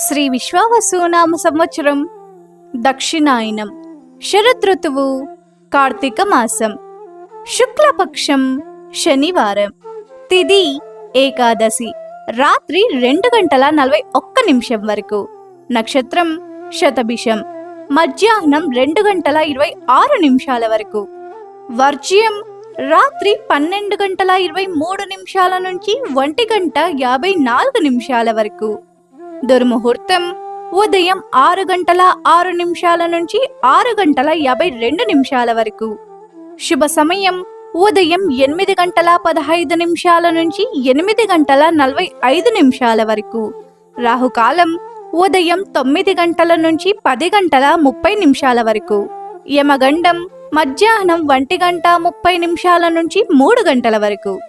శ్రీ విశ్వావసునామ సంవత్సరం దక్షిణాయనం. శరదృతువు కార్తీక మాసం. శుక్లపక్షం శనివారం. తిది ఏకాదశి. రాత్రి రెండు గంటల నలభై ఒక్క నిమిషం వరకు. నక్షత్రం శతభిషం. మధ్యాహ్నం రెండు గంటల ఇరవై ఆరు నిమిషాల వరకు. వర్జ్యం రాత్రి పన్నెండు గంటల ఇరవై మూడు నిమిషాల నుంచి ఒంటి గంట యాభై నాలుగు నిమిషాల వరకు. దుర్ముహూర్తం. ఉదయం ఆరు గంటల ఆరు నిమిషాల నుంచి ఆరు గంటల యాభై రెండు నిమిషాల వరకు. శుభ సమయం. ఉదయం ఎనిమిది గంటల పదహైదు నిమిషాల నుంచి ఎనిమిది గంటల నలభై ఐదు నిమిషాల వరకు. రాహుకాలం. ఉదయం తొమ్మిది గంటల నుంచి పది గంటల ముప్పై నిమిషాల వరకు. యమగండం. మధ్యాహ్నం ఒంటి గంట ముప్పై నిమిషాల నుంచి మూడు గంటల వరకు.